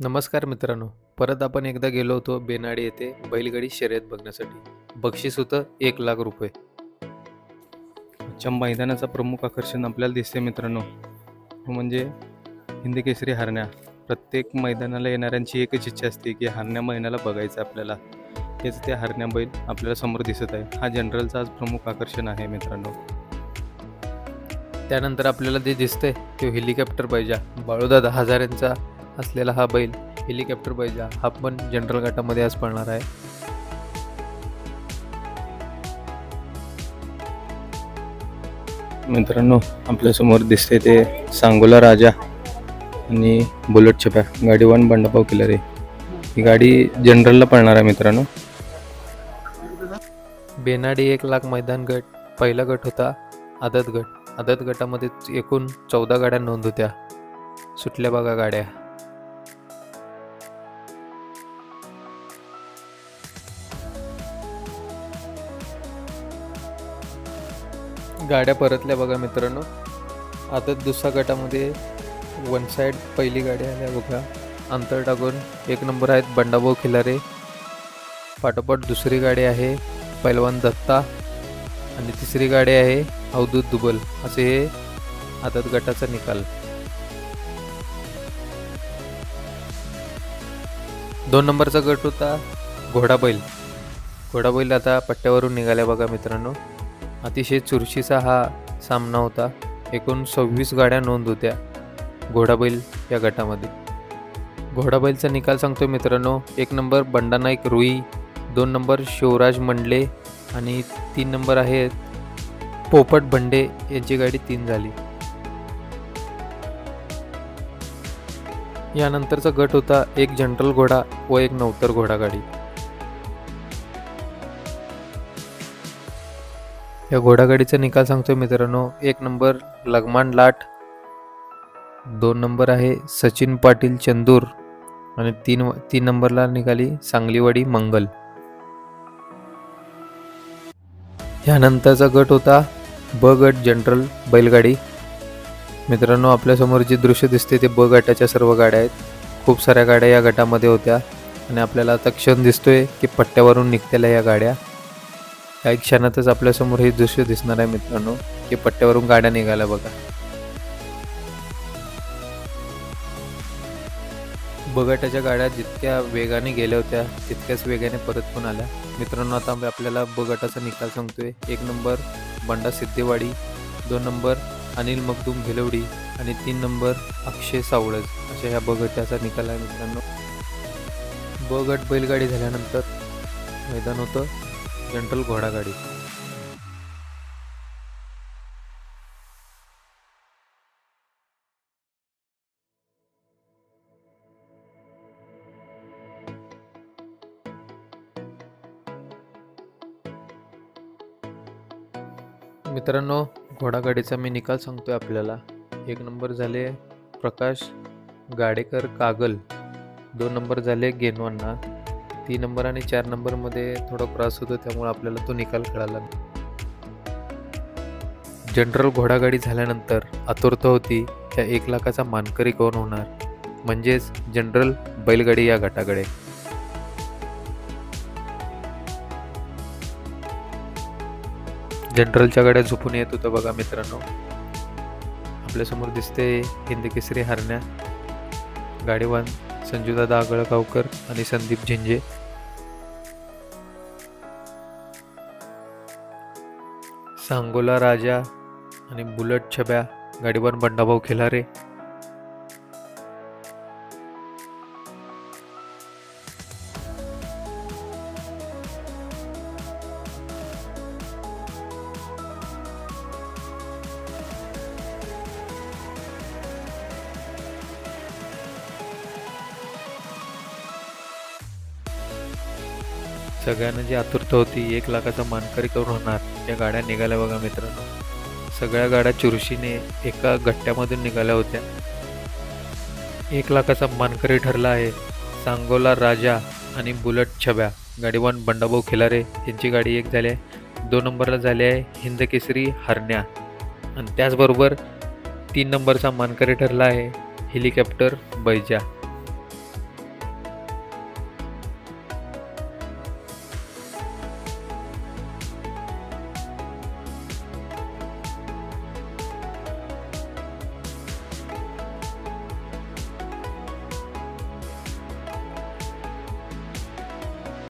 नमस्कार मित्रांनो. परत आपण एकदा गेलो होतो बेनाडी येथे बैलगाडी शर्यत बघण्यासाठी. बक्षीस होतं एक लाख रुपये. आजच्या मैदानाचा प्रमुख आकर्षण आपल्याला दिसते मित्रांनो. तो म्हणजे हिंदी केसरी हरण्या. प्रत्येक मैदानाला येणाऱ्यांची एकच इच्छा असते की हरण्या मैदानाला बघायचं आपल्याला. हेच ते हरण्या बैल आपल्याला समोर दिसत आहे. हा जनरलचा आज प्रमुख आकर्षण आहे मित्रांनो. त्यानंतर आपल्याला ते दिसतंय तो हेलिकॉप्टर पाहिजे. बाळूदादा हजारेंचा असलेला हा बैल हेलिकॉप्टर पाहिजे हा पण जनरल गटामध्ये आज पळणार आहे. मित्रांनो आपल्यासमोर दिसते ते सांगोला राजा आणि बुलेट छप्या. गाडी वन बंडापाव किलर आहे. ही गाडी जनरलला पळणार आहे मित्रांनो. बेनाडी एक लाख मैदान गट पहिला गट होता आदत गट. आदत गटामध्ये एकूण चौदा गाड्या नोंद होत्या. सुटल्या बघा गाड्या. गाड्या परतल्या बघा मित्रांनो. आता दुसऱ्या गटामध्ये वन साईड पहिली गाडी आल्या बघा. अंतर टाकून एक नंबर आहेत बंडाभाऊ खिलारे. पाठोपाठ दुसरी गाडी आहे पैलवान दत्ता. आणि तिसरी गाडी आहे अवधूत दुबल. असे हे आता गटाचा निकाल. दोन नंबरचा गट होता घोडाबैल. घोडाबैल आता पट्ट्यावरून निघाल्या बघा मित्रांनो. अतिशय चुरशीचा हा सामना होता. एकूण सव्वीस गाड्या नोंद होत्या घोडाबैल या गटामध्ये. घोडाबैलचा निकाल सांगतो मित्रांनो एक नंबर बंडा नाईक रुई दोन नंबर शिवराज मंडले आणि तीन नंबर आहेत पोपट भंडे यांची गाडी तीन झाली. यानंतरचा गट होता एक जनरल घोडा व एक नवतर घोडा गाडी. या घोडागाडीचा निकाल सांगतोय मित्रांनो. एक नंबर लगमान लाट. दोन नंबर आहे सचिन पाटील चंदूर. आणि तीन तीन नंबरला निघाली सांगलीवाडी मंगल. ह्यानंतरचा गट होता ब गट जनरल बैलगाडी. मित्रांनो आपल्यासमोर जे दृश्य दिसते ते ब गटाच्या सर्व गाड्या आहेत. खूप साऱ्या गाड्या या गटामध्ये होत्या. आणि आपल्याला आता क्षण दिसतोय की पट्ट्यावरून निघतेल्या या गाड्या. काही क्षणातच आपल्यासमोर हे दृश्य दिसणार आहे मित्रांनो. की पट्ट्यावरून गाड्या निघाल्या बघा. बगटाच्या गाड्या जितक्या वेगाने गेल्या होत्या तितक्याच वेगाने परत पण आल्या. मित्रांनो आता आम्ही आपल्याला बगटाचा निकाल सांगतोय. एक नंबर बंडा सिद्धेवाडी दोन नंबर अनिल मगदूम भिलवडी आणि तीन नंबर अक्षय सावळज अशा ह्या बगटाचा निकाल आहे मित्रांनो. बगट बैलगाडी झाल्यानंतर मैदान होतं. जनरल घोडागाडी मित्रांनो घोडागाडीचा मी निकाल सांगतोय आपल्याला. एक नंबर झाले प्रकाश गाडेकर कागल. दोन नंबर झाले गेनवांना तीन नंबर आणि चार नंबरमध्ये थोडा त्रास होतो त्यामुळे आपल्याला तो निकाल कळाला जनरल घोडागाडी झाल्यानंतर आतुरता होती त्या एक लाखाचा मानकरी कोण होणार? म्हणजेच जनरल बैलगाडी या गटाकडे. जनरलच्या गाड्या झोपून येत होतं बघा मित्रांनो. आपल्यासमोर दिसते हिंदकेसरी हरण्या. गाडीवान संजूदादा आगळगावकर आणि संदीप झिंजे. सांगोला राजा आणि बुलट छब्या गाडीवर बंडाभाऊ खिलारे. सगळ्यांना जी आतुरता होती एक लाखाचा मानकरी करून होणार या गाड्या निघाल्या बघा मित्रांनो. सगळ्या गाड्या चुरशीने एका गट्ट्यामधून निघाल्या होत्या. एक लाखाचा मानकरी ठरला आहे सांगोला राजा आणि बुलट छब्या. गाडीवान बंडाभाऊ खिलारे यांची गाडी एक झाली आहे. दोन नंबरला झाली आहे हिंद केसरी हरण्या. आणि त्याचबरोबर तीन नंबरचा मानकरी ठरला आहे हेलिकॉप्टर बैजा.